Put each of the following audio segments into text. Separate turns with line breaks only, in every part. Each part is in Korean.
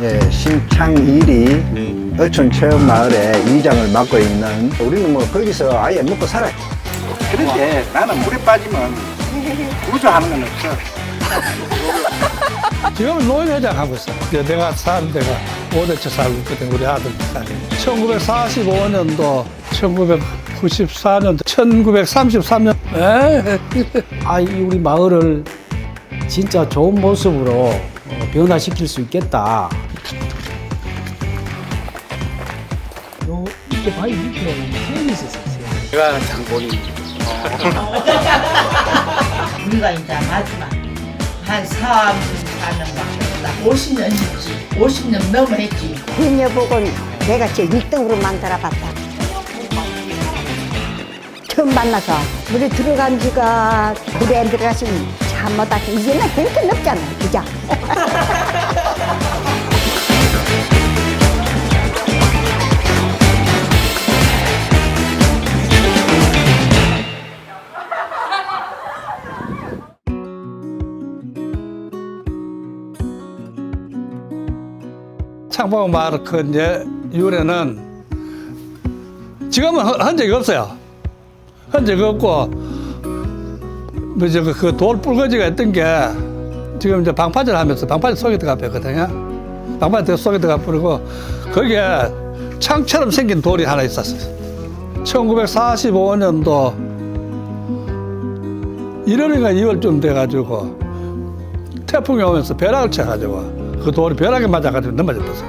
예, 신창일이 어촌 체험마을의 이장을 맡고 있는 우리는 뭐 거기서 아예 먹고 살아요. 그런데 나는 물에 빠지면 구조하는 건 없어.
지금은 노인회장 하고 있어. 내가 사는 데가 오대처 살고 있거든, 우리 아들 딸이. 1945년도, 1994년도, 1933년. 에
아, 이 우리 마을을 진짜 좋은 모습으로 어, 변화시킬 수 있겠다. 요, 이렇게 바위 밑에 수영이 있었어요.
내가 장본인.
우리가 이제 마지막 한 3, 4년 밖에 없다. 50년 했지. 50년 넘어 했지.
해녀복은 내가 제일 1등으로 만들어봤다. 처음 만나서 물에 들어간 지가 물에 안 들어갔으면 잘못다 이제는 그렇게 넓잖아, 그죠?
마을 그 이제 유래는 지금은 헌- 한 적이 없어요. 한 적이 없고 뭐저 그돌 뿔거지가 있던 게 지금 이제 방파제를 하면서 방파제 속에 들어가 뺐거든요. 방파제 속에 들어가 뿌리고 거기에 창처럼 생긴 돌이 하나 있었어요. 1945년도 1월인가 2월쯤 돼가지고 태풍이 오면서 벼락을 쳐가지고 그 돌이 벼락에 맞아가지고 넘어졌었어요.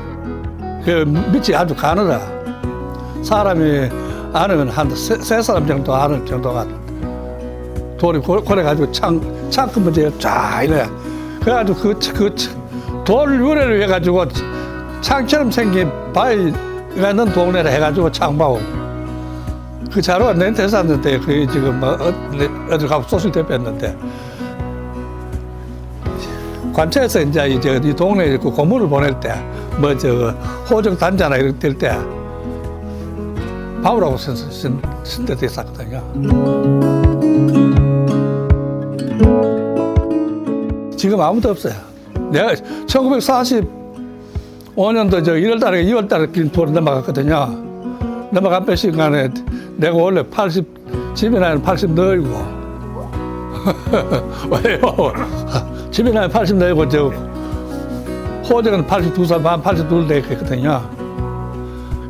그 밑이 아주 가느라 사람이 안으면 한세 사람 정도 안을 정도가 돌이 고- 고래가지고 창, 창끝 문제에 쫙 이래. 그래가지고 그, 그, 돌 유래를 해가지고 창처럼 생긴 바위가 있는 동네를 해가지고 창바오. 그 자료가 내 대사는데 그 지금 뭐 어, 어디 가고 소설 대표했는데 관청에서 이제 이제 이 동네에 그 고문을 보낼 때, 뭐 저 호적 단자나 이럴 때 바우라고 쓴, 쓴, 쓴 데도 있었거든요. 지금 아무도 없어요. 내가 1945년도 저 1월 달에 2월 달에 빈 돌이 넘어갔거든요. 넘어간 몇 시간에 내가 원래 80, 집에 나는 80 늘고 왜요? 집에 나면 80 내고 저 호적은 82살 반 82살 되거든요.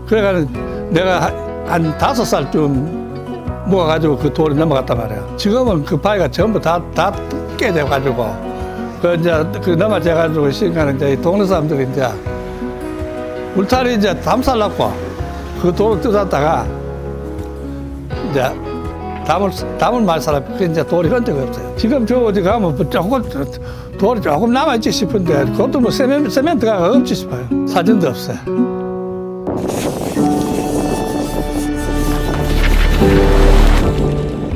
그래가지고 내가 한- 한 다섯 살쯤 모아가지고 그 돌이 넘어갔단 말이야. 지금은 그 바위가 전부 다, 다 깨져가지고 그 이제 그 넘어져가지고 시간에 이제 이 동네 사람들이 이제 울타리 이제 담살났고 그 돌을 뜯었다가 이제 담을, 담을 말 사람이 그 이제 돌이 흔적 없어요. 지금 저 어디 가면 뭐 조금, 돌이 조금 남아 있지 싶은데 그것도 뭐 세멘, 세멘트가 없지 싶어요. 사진도 없어요.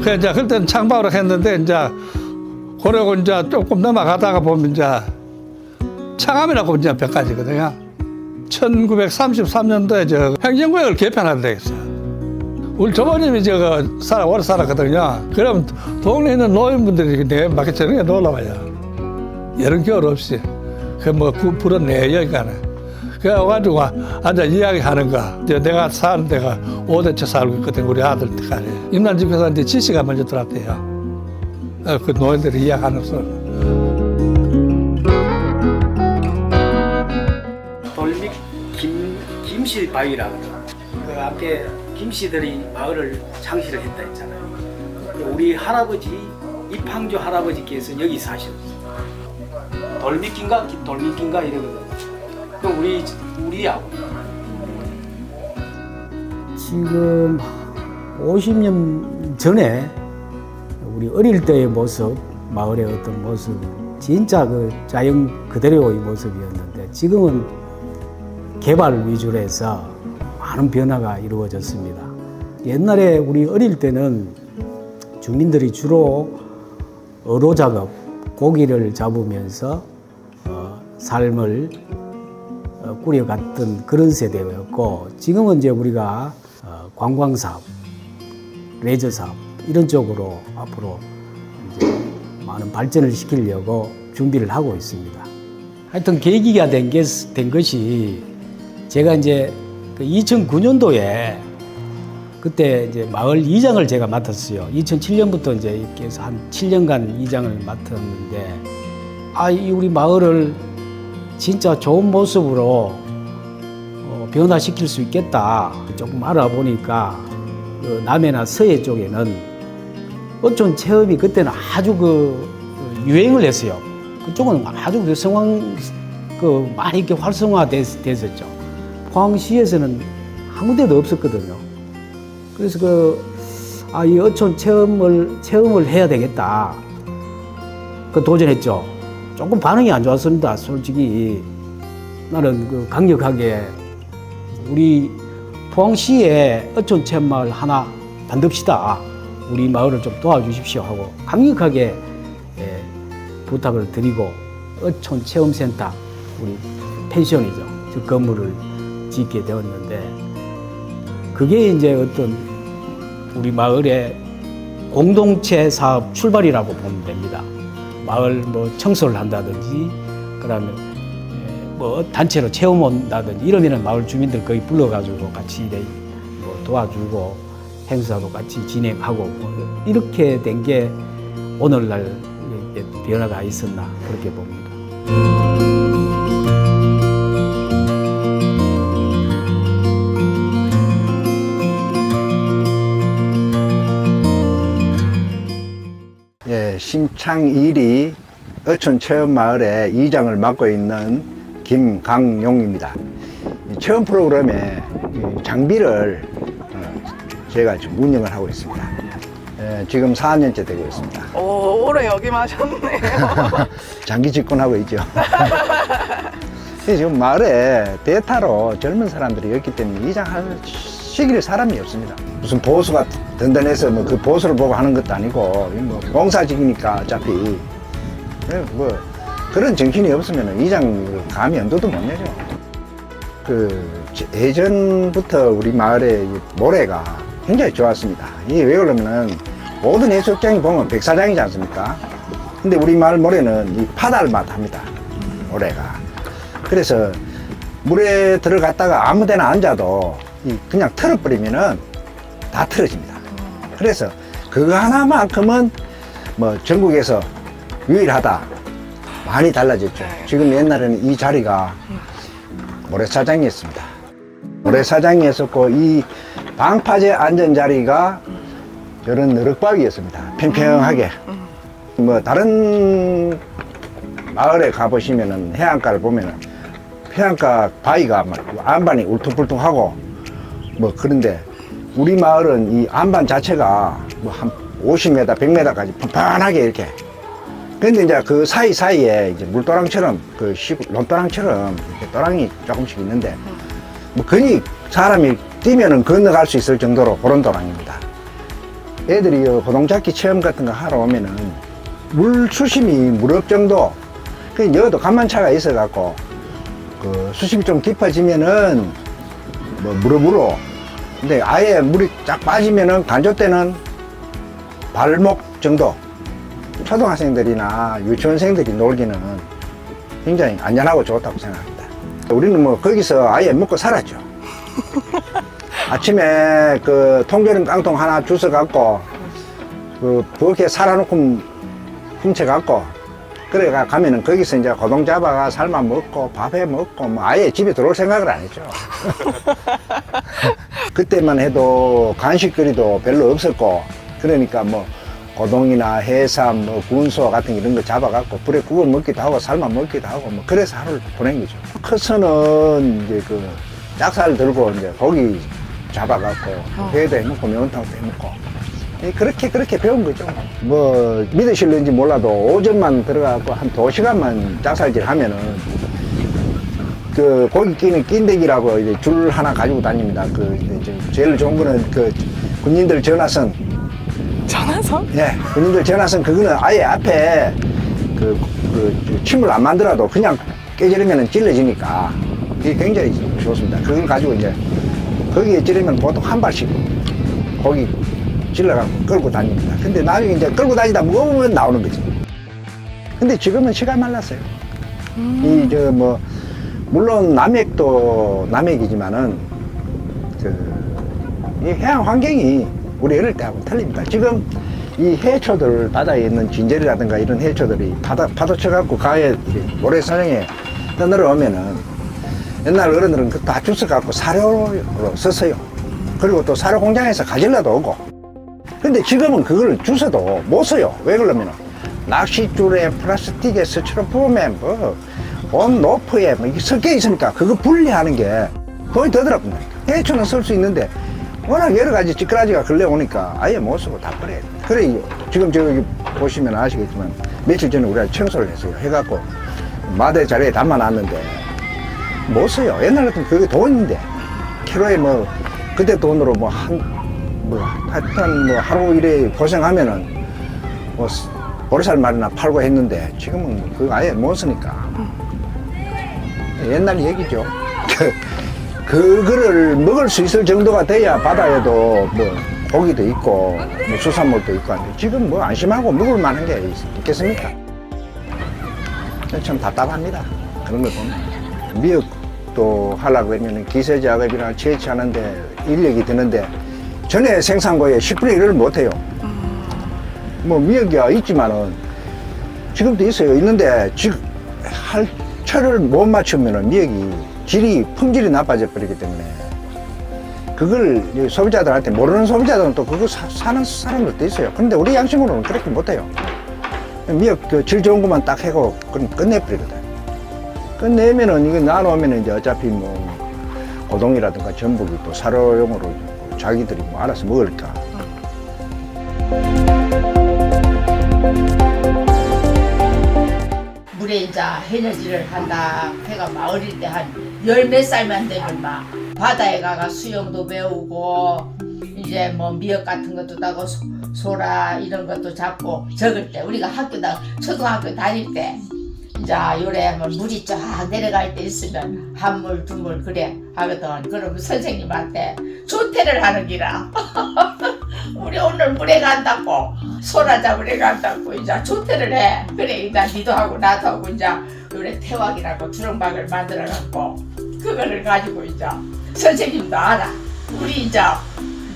그 이제 그때는 창박으로 했는데 이제 그러고 이제 조금 넘어가다가 보면 이제 창암이라고 이제 벽까지거든요. 1933년도에 저 행정구역을 개편하려 되겠어요. 우리 조모님이 저거 살아 오래 살았거든요. 그럼 동네에 있는 노인분들이 내 밖에 저녁에 놀러 와요. 여름 겨울 없이 그뭐 내 여기가는. 그래가지고 앉아 이야기하는 거. 이제 내가 사는 데가 오대처 살고 있거든 우리 아들 때까지. 임난집에서 이제 지씨가 먼저 들어왔대요. 어, 그 노인들이 이야기하면서
돌밑 김, 김씨 바위라거든. 그 앞에 김씨들이 마을을 창시를 했다 했잖아요. 우리 할아버지, 이팡조 할아버지께서 여기 사셨어요. 돌밑긴가, 돌밑긴가 이러거든. 그 우리, 우리하고.
지금 50년 전에 우리 어릴 때의 모습, 마을의 어떤 모습, 진짜 그 자연 그대로의 모습이었는데 지금은 개발 위주로 해서 많은 변화가 이루어졌습니다. 옛날에 우리 어릴 때는 주민들이 주로 어로 작업, 고기를 잡으면서 어, 삶을 어, 꾸려갔던 그런 세대였고 지금은 이제 우리가 어, 관광 사업, 레저 사업 이런 쪽으로 앞으로 많은 발전을 시키려고 준비를 하고 있습니다. 하여튼 계기가 된, 게, 된 것이 제가 이제 그 2009년도에 그때 이제 마을 이장을 제가 맡았어요. 2007년부터 이제 이렇게 해서 한 7년간 이장을 맡았는데 아, 이 우리 마을을 진짜 좋은 모습으로 어, 변화시킬 수 있겠다. 조금 알아보니까 그 남해나 서해 쪽에는 어촌 체험이 그때는 아주 그 유행을 했어요. 그쪽은 아주 그 성황 그 많이 이렇게 활성화됐었죠. 포항시에서는 아무 데도 없었거든요. 그래서 그, 아, 이 어촌 체험을, 체험을 해야 되겠다. 그 도전했죠. 조금 반응이 안 좋았습니다. 솔직히. 나는 그 강력하게 우리 포항시에 어촌 체험 마을 하나 만듭시다. 우리 마을을 좀 도와주십시오 하고 강력하게 예, 부탁을 드리고 어촌 체험센터 우리 펜션이죠. 그 건물을 짓게 되었는데 그게 이제 어떤 우리 마을의 공동체 사업 출발이라고 보면 됩니다. 마을 뭐 청소를 한다든지 그다음에 예, 뭐 단체로 체험 온다든지 이러면은 마을 주민들 거의 불러가지고 같이 뭐 도와주고 행사도 같이 진행하고 뭐 이렇게 된 게 오늘날 변화가 있었나 그렇게 봅니다.
심창일이 어촌 체험마을의 이장을 맡고 있는 김강용입니다. 이 체험 프로그램에 이 장비를 어, 제가 지금 운영을 하고 있습니다. 예, 지금 4년째 되고 있습니다.
오, 오래 여기만 하셨네요.
장기 집권하고 있죠. 지금 마을에 대타로 젊은 사람들이 없기 때문에 이장할 시기를 사람이 없습니다. 무슨 보수가 든든해서 뭐 그 보수를 보고 하는 것도 아니고 이뭐 농사지기니까 어차피 그래, 뭐 그런 정신이 없으면 이장을 감히 연도도 못 내죠. 그 예전부터 우리 마을의 이 모래가 굉장히 좋았습니다. 이게 왜 그러면은 모든 해수욕장이 보면 백사장이지 않습니까? 근데 우리 마을 모래는 이 파달맛 합니다. 모래가. 그래서 물에 들어갔다가 아무 데나 앉아도 이 그냥 털어버리면은 다 틀어집니다. 그래서 그거 하나만큼은 뭐 전국에서 유일하다. 많이 달라졌죠. 지금 옛날에는 이 자리가 모래사장이었습니다. 모래사장이었었고 이 방파제 앉은 자리가 이런 너럭바위였습니다. 평평하게. 뭐 다른 마을에 가보시면은 해안가를 보면은 해안가 바위가 막 안반이 울퉁불퉁하고 뭐 그런데 우리 마을은 이 안반 자체가 뭐 한 50m, 100m까지 펀펀하게 이렇게. 근데 이제 그 사이사이에 이제 물도랑처럼 그 시골, 논도랑처럼 이렇게 도랑이 조금씩 있는데 뭐 거의 사람이 뛰면은 건너갈 수 있을 정도로 그런 도랑입니다. 애들이 요 호동잡기 체험 같은 거 하러 오면은 물 수심이 무릎 정도 그 여도 간만차가 있어 갖고 그 수심이 좀 깊어지면은 뭐 무릎으로 근데 아예 물이 쫙 빠지면은 간조 때는 발목 정도 초등학생들이나 유치원생들이 놀기는 굉장히 안전하고 좋다고 생각합니다. 우리는 뭐 거기서 아예 먹고 살았죠. 아침에 그 통조림 깡통 하나 주워 갖고 그 부엌에 살아놓고 훔쳐 갖고 그래 가 가면은 거기서 이제 고동 잡아가 삶아 먹고 밥해 먹고 뭐 아예 집에 들어올 생각을 안 했죠. 그때만 해도 간식거리도 별로 없었고 그러니까 뭐 고동이나 해삼, 뭐 군소 같은 이런 거 잡아갖고 불에 구워 먹기도 하고 삶아 먹기도 하고 뭐 그래서 하루를 보낸 거죠. 커서는 이제 그 짝살 들고 이제 고기 잡아갖고 회도 해먹고 매운탕도 해먹고 예, 그렇게 그렇게 배운 거죠. 뭐 믿으실는지 몰라도 오전만 들어가고 한 두 시간만 짝살질 하면은 그 고기 끼는 낀대기라고 이제 줄 하나 가지고 다닙니다. 그 이제 제일 좋은 거는 그 군인들 전화선
전화선?
예, 군인들 전화선 그거는 아예 앞에 그, 그 침을 안 만들어도 그냥 깨지르면 찔러지니까 그게 굉장히 좋습니다. 그걸 가지고 이제 거기에 찌르면 보통 한 발씩 고기 찔러갖고 끌고 다닙니다. 근데 나중에 이제 끌고 다니다 무거우면 나오는 거지. 근데 지금은 시간 말랐어요. 이 저 뭐 물론 남획도 남획이지만은 그이 해양 환경이 우리 어릴 때하고 틀립니다. 지금 이 해초들 바다에 있는 진저리라든가 이런 해초들이 바다 파도 쳐갖고 가에 이렇게 모래 사장에 떠내려오면은 옛날 어른들은 그다 주워갖고 사료로 썼어요. 그리고 또 사료 공장에서 가질러도 오고. 근데 지금은 그걸 주워도 못 써요. 왜 그러면은 낚싯줄에 플라스틱에 스티로폼에 뭐, 온 노프에 뭐 섞여 있으니까 그거 분리하는 게 거의 더더랍니다. 해초는 쓸 수 있는데 워낙 여러 가지 찌끄라지가 걸려오니까 아예 못 쓰고 다 버려요. 그래, 지금 저기 보시면 아시겠지만 며칠 전에 우리가 청소를 했어요. 해갖고 마대 자리에 담아놨는데 못 써요. 옛날 같으면 그게 돈인데 키로에 뭐 그때 돈으로 뭐한 뭐 하여튼 뭐 하루 일에 고생하면은 뭐 보리살 말이나 팔고 했는데 지금은 뭐 그거 아예 못 쓰니까 옛날 얘기죠. 그 그거를 먹을 수 있을 정도가 돼야 바다에도 뭐 고기도 있고 뭐 수산물도 있고 한데 지금 뭐 안심하고 먹을 만한 게 있- 있겠습니까? 참 답답합니다. 그런 걸 보면. 미역도 하려고 그러면 기세 작업이나 채취하는데 인력이 드는데 전에 생산고에 10분의 1을 못해요. 뭐 미역이야 있지만은 지금도 있어요. 있는데 지금 할 철을 못 맞추면은 미역이 질이 품질이 나빠져 버리기 때문에 그걸 이 소비자들한테 모르는 소비자들은 또 그거 사, 사는 사람들도 있어요. 근데 우리 양심으로는 그렇게 못해요. 미역 그 질 좋은 것만 딱 해고 그럼 끝내버리거든. 끝내면은 이거 나눠오면은 이제 어차피 뭐 고동이라든가 전복이 또 사료용으로 자기들이 뭐 알아서 먹을까.
물에 이제 해녀질을 한다 막 어릴 때한 열 몇 살만 되면 막 바다에 가가 수영도 배우고 이제 뭐 미역 같은 것도 따고 소- 소라 이런 것도 잡고 적을 때 우리가 학교 다 초등학교 다닐 때 이제 요래 뭐 물이 쫙 내려갈 때 있으면 한 물 두 물 그래 하거든. 그러면 선생님한테 조퇴를 하는 기라. 우리 오늘 물에 간다고. 소라 잡으러 간다고 이제 조퇴를 해. 그래 이제 니도 하고 나도 하고 이제 요래 태왁이라고 주렁박을 만들어 갖고 그거를 가지고 이제 선생님도 알아. 우리 이제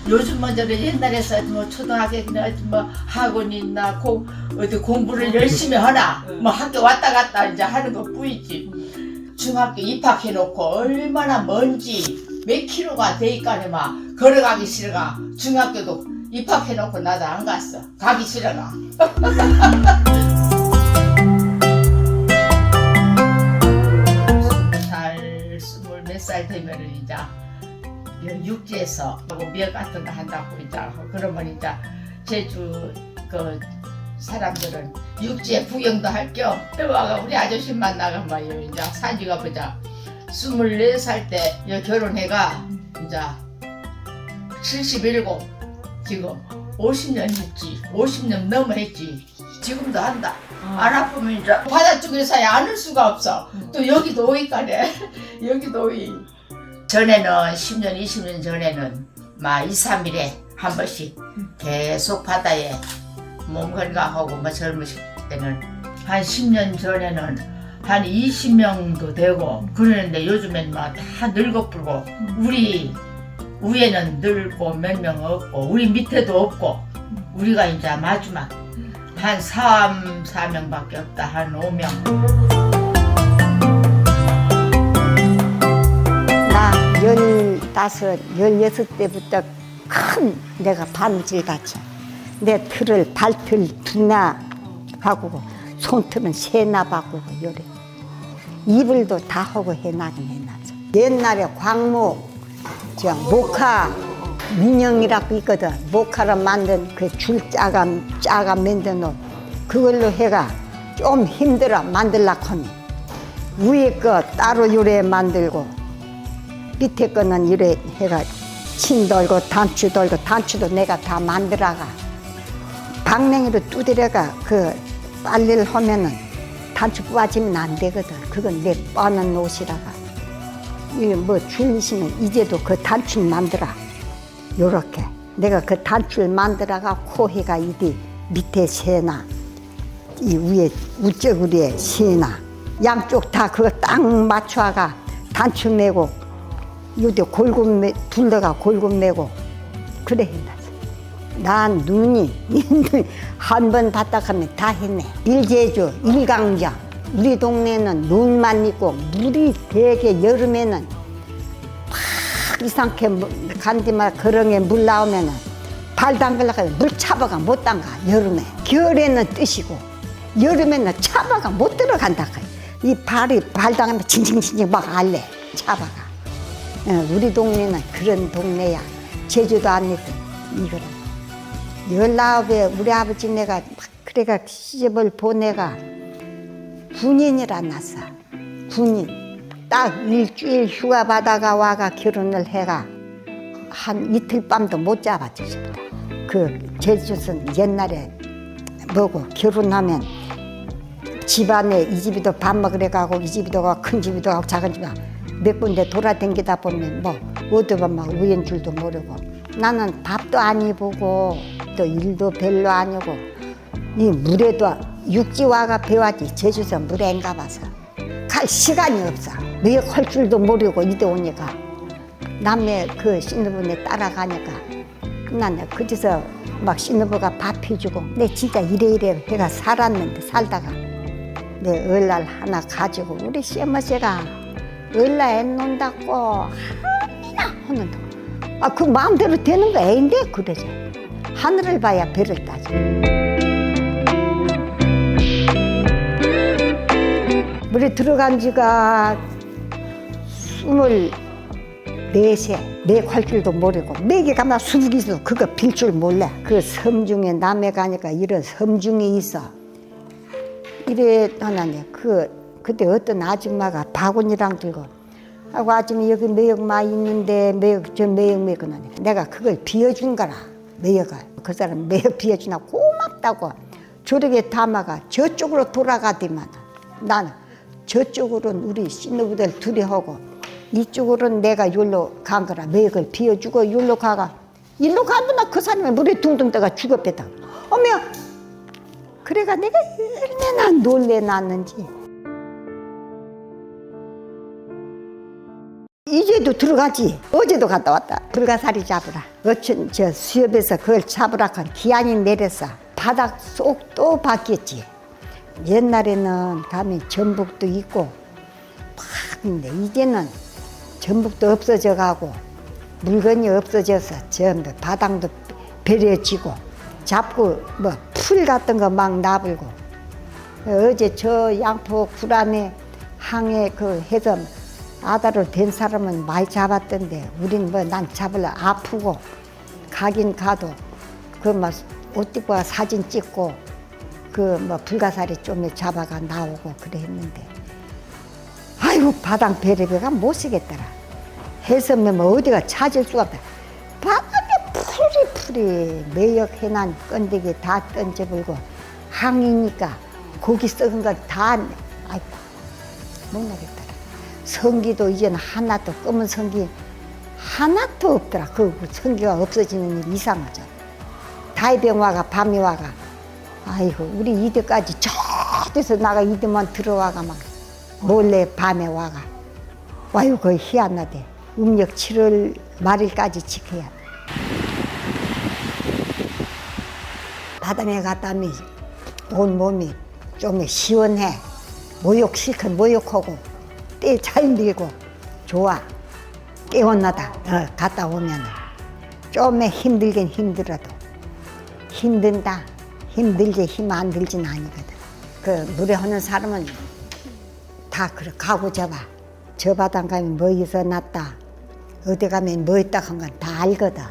요즘 먼저는 옛날에 서 뭐 초등학교나 뭐 학원 있나 고, 어디 공부를 열심히 하나? 뭐 학교 왔다 갔다 이제 하는 것 뿐이지? 중학교 입학해 놓고 얼마나 먼지 몇 킬로가 되니까 막 걸어가기 싫어가. 중학교도 입학해 놓고 나도 안 갔어. 가기 싫어가. 살 스물 몇 살 되면은 이제 육지에서 뭐 미역 같은 거 한다고 이제 그러면 이제 제주 그 사람들은 육지에 구경도 할겸 와가 우리 아저씨 만나가 말이에요 이제 산지가 보자. 스물네 살때 결혼해가 이제 77 지금 50년 했지 50년 넘어 했지. 지금도 한다. 안 아프면 이제 바다 쪽에서 안을 수가 없어. 또 여기도 오니까네. 여기도 오이 전에는 10년 20년 전에는 막 2, 3일에 한 번씩 계속 바다에 몸 건강하고 뭐 젊으실 때는 한 10년 전에는 한 20명도 되고 그러는데 요즘엔 막 다 늙어불고 우리 위에는 늙고 몇 명 없고 우리 밑에도 없고 우리가 이제 마지막 한 3, 4명밖에 없다. 한 5명
나 열다섯, 열여섯 때부터 큰 내가 바느질 받쳐. 내 틀을 발틀 두나 바꾸고 손틀은 세나 바꾸고 요래. 이불도 다 하고 해나긴 해놨어. 옛날에 광목, 저 모카 민영이라고 있거든. 모카로 만든 그 줄 짜가 짜가 만든 옷. 그걸로 해가 좀 힘들어 만들라고 하니. 위에 거 따로 요래 만들고 밑에 거는 이래 해가 친 돌고 단추 돌고 단추도 내가 다 만들어가. 방냉이로 두드려가 그 빨래를 하면은 단추 빠지면 안 되거든. 그건 내 뻔한 옷이라가. 이뭐 줄리시면 이제도 그 단추 만들어. 요렇게. 내가 그 단추를 만들어가 코해가 이디 밑에 세나 이 위에 우쩍으리에 세나 양쪽 다 그거 딱 맞춰가 단추 매고 요대 골금 매 둘러가 골금 매고 그래 했나 난 눈이 한 번 봤다 하면 다 했네. 일제주 일강장. 우리 동네는 눈만 있고 물이 되게 여름에는 막 이상하게 뭐 간디마 그렁에 물 나오면은 발 담글라고 해도 물 차바가 못 담가 여름에. 겨울에는 뜨시고 여름에는 차바가 못 들어간다 이 발이 발 담가면 징징징징 막 알래 차바가. 어, 우리 동네는 그런 동네야. 제주도 아니든 이거는 열아홉에 우리 아버지 내가 막 그래가 시집을 보내가 군인이라 났어 군인. 딱 일주일 휴가 받아가 와가 결혼을 해가 한 이틀 밤도 못 잡았지 싶다. 그 제주선 옛날에 뭐고 결혼하면 집안에 이 집이도 밥 먹으러 가고 이 집이도 가고 큰 집이도 가고 작은 집이도 가고 몇 군데 돌아다니다 보면 뭐 어디 보면 우연 줄도 모르고 나는 밥도 안 입고 또 일도 별로 아니고 이 물에도 육지 와가 배웠지 제주서 물에 안 가봐서 갈 시간이 없어. 왜할 줄도 모르고 이대 오니까 남의 그 신부네 따라가니까 나는 그제서 막 신부가 밥 해주고 내 진짜 이래 이래 해가 살았는데 살다가 내 얼날 하나 가지고 우리 시어머니가 얼날 애 논다고. 하나 하는다. 아 그 마음대로 되는 거 애인데 그러지 하늘을 봐야 별을 따지. 물에 들어간 지가 스물 네세 맥할 줄도 모르고 맥에 가면 있어 그거 빌 줄 몰라. 그 섬 중에 남해 가니까 이런 섬 중에 있어. 이래 하나네. 그 그때 어떤 아줌마가 바구니랑 들고 하고 아줌마 여기 매역 많이 있는데 매역 저 매역 매역 하나네 내가 그걸 비워준 거라 매역을. 그 사람 매역 비워주나 고맙다고 저렇게 담아가 저쪽으로 돌아가더만. 나는 저쪽으로는 우리 신부들 둘이 하고 이쪽으로는 내가 여기로 간 거라 맥을 비워주고 여기로 가가. 일로 가면 그 사람이 물에 둥둥 떠가 죽었겠다. 어머 그래가 내가 얼마나 놀래놨는지 이제도 들어가지. 어제도 갔다 왔다. 불가사리 잡으라. 어쩐 저 수협에서 그걸 잡으라 한 기한이 내렸어 바닥 속 또 바뀌었지. 옛날에는 가면 전북도 있고 막 있는데 이제는 전북도 없어져 가고 물건이 없어져서 전부 바닥도 베려지고 잡고 뭐 풀 같은 거 막 나불고. 어제 저 양포 구란에 항해 그 해서 아다를 된 사람은 많이 잡았던데 우린 뭐 난 잡으려 아프고 가긴 가도 그막옷 입고 와 사진 찍고 그 뭐 불가사리 좀에 잡아가 나오고 그래 했는데 아이고 바닥 베레베가 못 쓰겠더라. 해서면 뭐 어디가 찾을 수가 없다. 바닥에 풀이 풀이 매역 해난 건데기 다 던져불고 항이니까 고기 썩은 걸다 아이고 못 나겠더라 성기도 이제는 하나도 검은 성기 하나도 없더라. 그 성기가 없어지는 일 이상하죠. 다이병 와가 밤이 와가. 아이고 우리 이대까지 저 데서 나가 이대만 들어와가 막 몰래 밤에 와가. 와요 그 희한하대. 음력 7월 말일까지 지켜야 돼. 바람에 갔다면 온 몸이 좀 시원해. 모욕 실컷 모욕하고 때 잘 밀고 좋아. 깨어나다. 어, 갔다 오면 좀 힘들긴 힘들어도 힘든다. 힘들지 힘 안 들진 아니거든. 그 물에 하는 사람은 다 그래. 가고 잡아 저 바닥 가면 뭐 있어 놨다. 어디 가면 뭐 있다 한 건 다 알거든.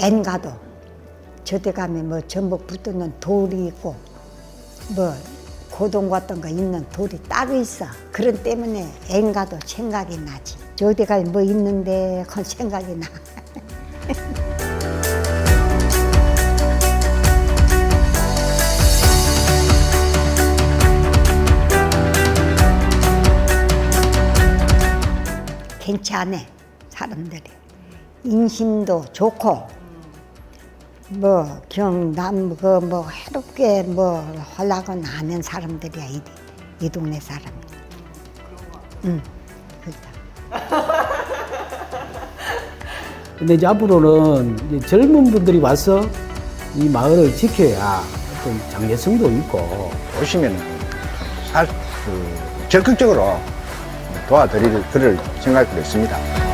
엔 가도 저때 가면 뭐 전복 붙는 돌이 있고 뭐 고동 같은 거 있는 돌이 따로 있어. 그런 때문에 엔 가도 생각이 나지. 저때 가면 뭐 있는데 그건 생각이 나. 괜찮네 사람들이. 인심도 좋고 뭐 경남 그뭐 해롭게 뭐 하려고는 하는 사람들이야 이리 이 동네 사람. 응, 그렇다.
근데 이제 앞으로는 이제 젊은 분들이 와서 이 마을을 지켜야 어떤 장려성도 있고
오시면은 살, 그 적극적으로 도와드릴 그럴 생각도 있습니다.